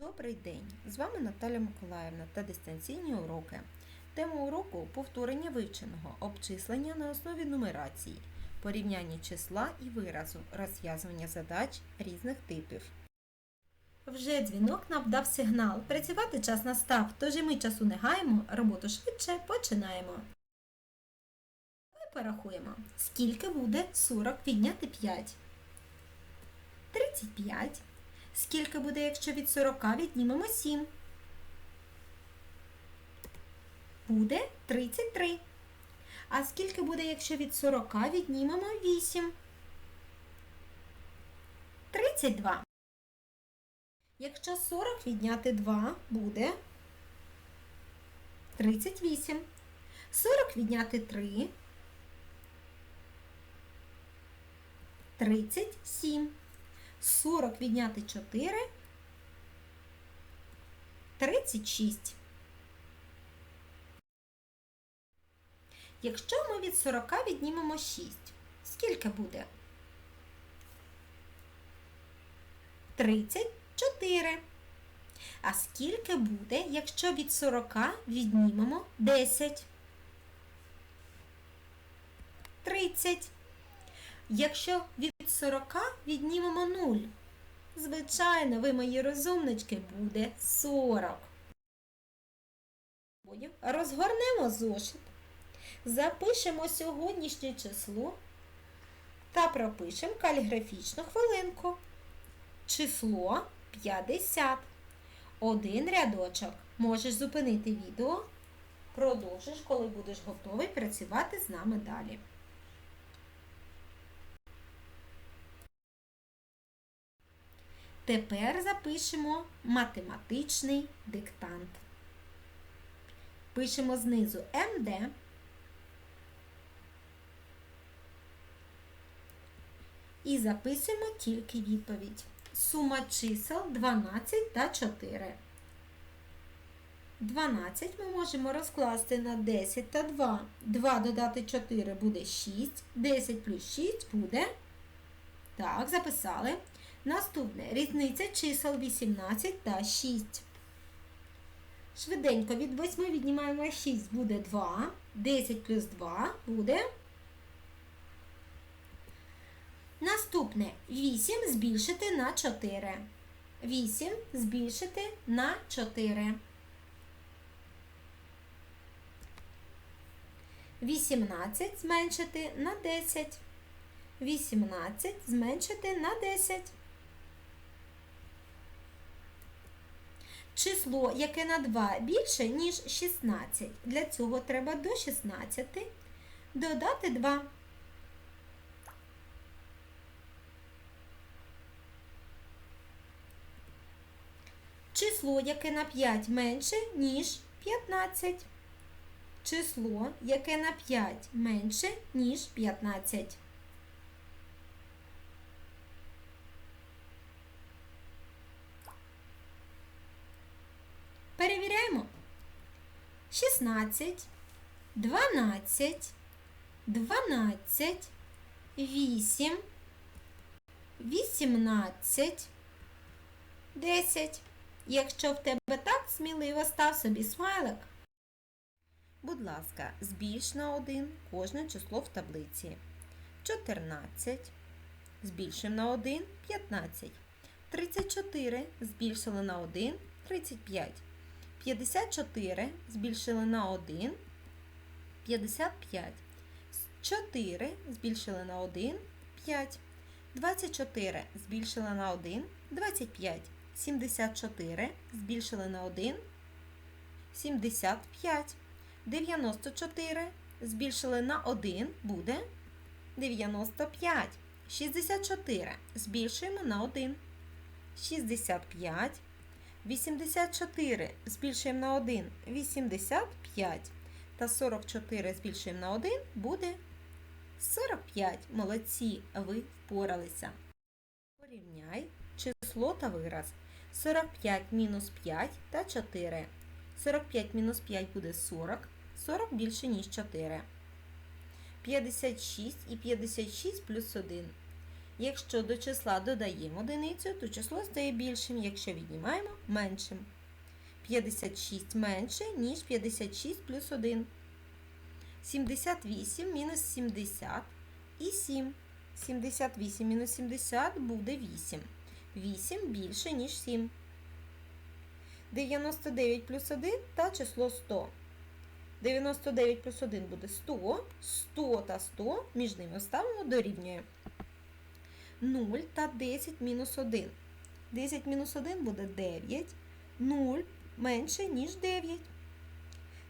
Добрий день! З вами Наталя Миколаївна та дистанційні уроки. Тема уроку повторення вивченого, обчислення на основі нумерації, порівняння числа і виразу, розв'язування задач різних типів. Вже дзвінок нам дав сигнал. Працювати час настав, тож і ми часу не гаємо, роботу швидше починаємо. Давай порахуємо, скільки буде 40 відняти 5. 35. Скільки буде, якщо від 40 віднімемо 7? Буде 33. А скільки буде, якщо від 40 віднімемо 8? 32. Якщо 40 відняти 2 буде 38. 40 відняти 3 37. 40 відняти 4 36. Якщо ми від 40 віднімемо 6, скільки буде? 34. А скільки буде, якщо від 40 віднімемо 10? 30. Якщо від 40 віднімемо 0, звичайно, ви, мої розумнички, буде 40. Розгорнемо зошит, запишемо сьогоднішнє число та пропишемо каліграфічну хвилинку. Число 50. Один рядочок. Можеш зупинити відео. Продовжиш, коли будеш готовий працювати з нами далі. Тепер запишемо математичний диктант. Пишемо знизу МД. І записуємо тільки відповідь. Сума чисел 12 та 4. 12 ми можемо розкласти на 10 та 2. 2 додати 4 буде 6. 10 плюс 6 буде. Так, записали. Наступне різниця чисел 18 та 6. Швиденько від 8 віднімаємо 6 буде 2. 10 плюс 2 буде. Наступне 8 збільшити на 4. 8 збільшити на 4. 18 зменшити на 10. 18 зменшити на 10. Число, яке на 2 більше, ніж 16. Для цього треба до 16 додати 2. Число, яке на 5 менше, ніж 15. Число, яке на 5 менше, ніж 15. 16, 12, 12, 8, 18, 10. Якщо в тебе так, сміливо став собі смайлик. Будь ласка, збільш на 1 кожне число в таблиці. 14. Збільшимо на 1 15. 34 збільшили на 1 35. 54 збільшили на 1 55. 4 збільшили на 1 5. 24 збільшили на 1 25. 74 збільшили на 1 75. 94 збільшили на 1 буде 95. 64 збільшуємо на 1. 65. 84 збільшуємо на 1 85 та 44 збільшуємо на 1 буде 45. Молодці, ви впоралися. Порівняй число та вираз. 45 мінус 5 та 4. 45 мінус 5 буде 40. 40 більше, ніж 4. 56 і 56 плюс 1. Якщо до числа додаємо одиницю, то число стає більшим, якщо віднімаємо меншим. 56 менше, ніж 56 плюс 1. 78 мінус 70 і 7. 78 мінус 70 буде 8. 8 більше, ніж 7. 99 плюс 1 та число 100. 99 плюс 1 буде 100. 100 та 100 між ними ставимо дорівнює. 0 та 10 мінус 1. 10 мінус 1 буде 9. 0 менше, ніж 9.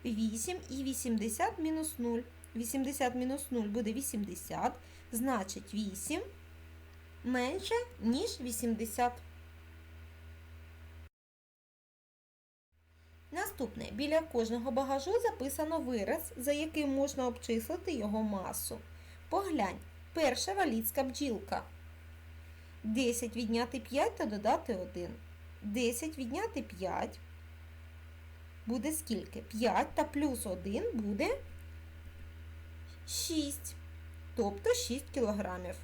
8 і 80 мінус 0. 80 мінус 0 буде 80. Значить 8 менше, ніж 80. Наступне. Біля кожного багажу записано вираз, за яким можна обчислити його масу. Поглянь. Перша валіцька бджілка. 10 відняти 5 та додати 1. 10 відняти 5 буде скільки? 5 та плюс 1 буде 6. Тобто 6 кілограмів.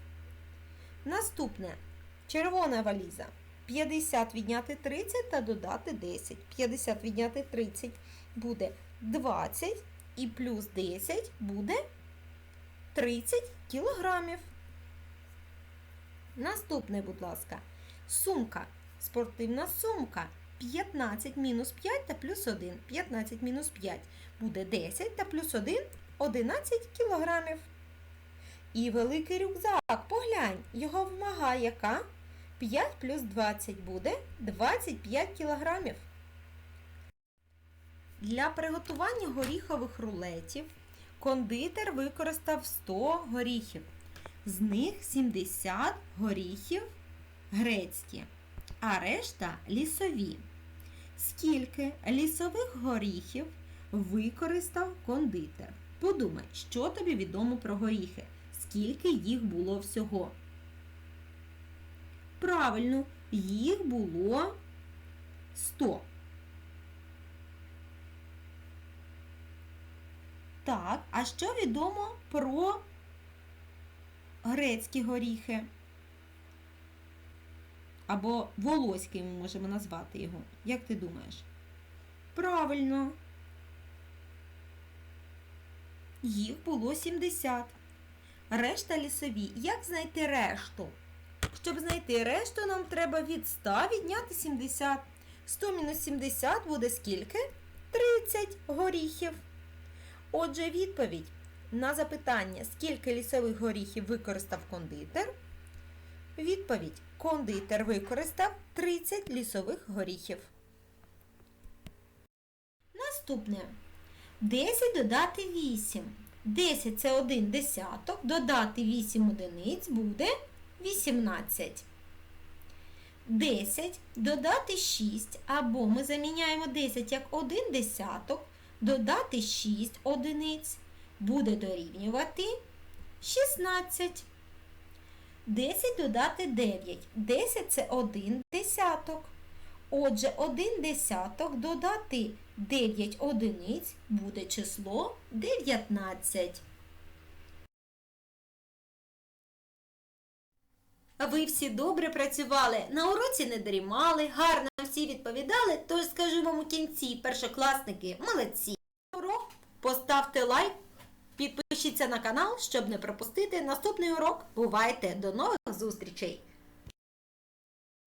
Наступне. Червона валіза. 50 відняти 30 та додати 10. 50 відняти 30 буде 20 і плюс 10 буде 30 кілограмів. Наступне, будь ласка, сумка. Спортивна сумка. 15 мінус 5 та плюс 1. 15 мінус 5 буде 10 та плюс 1 11 кілограмів. І великий рюкзак. Поглянь, його вага яка? 5 плюс 20 буде 25 кілограмів. Для приготування горіхових рулетів кондитер використав 100 горіхів. З них 70 горіхів грецькі, а решта лісові. Скільки лісових горіхів використав кондитер? Подумай, що тобі відомо про горіхи? Скільки їх було всього? Правильно, їх було 100. Так, а що відомо про грецькі горіхи? Або волоський ми можемо назвати його. Як ти думаєш? Правильно. Їх було 70. Решта лісові. Як знайти решту? Щоб знайти решту, нам треба від 100 відняти 70. 100 мінус 70 буде скільки? 30 горіхів. Отже, відповідь на запитання, скільки лісових горіхів використав кондитер. Відповідь. Кондитер використав 30 лісових горіхів. Наступне. 10 додати 8. 10 це 1 десяток. Додати 8 одиниць буде 18. 10 додати 6, або ми заміняємо 10 як 1 десяток, додати 6 одиниць буде дорівнювати 16. 10 додати 9. 10 це 1 десяток. Отже, 1 десяток додати 9 одиниць буде число 19. Ви всі добре працювали, на уроці не дрімали, гарно всі відповідали, тож скажу вам у кінці, першокласники, молодці. Урок поставте лайк, підпишіться на канал, щоб не пропустити наступний урок. Бувайте, до нових зустрічей!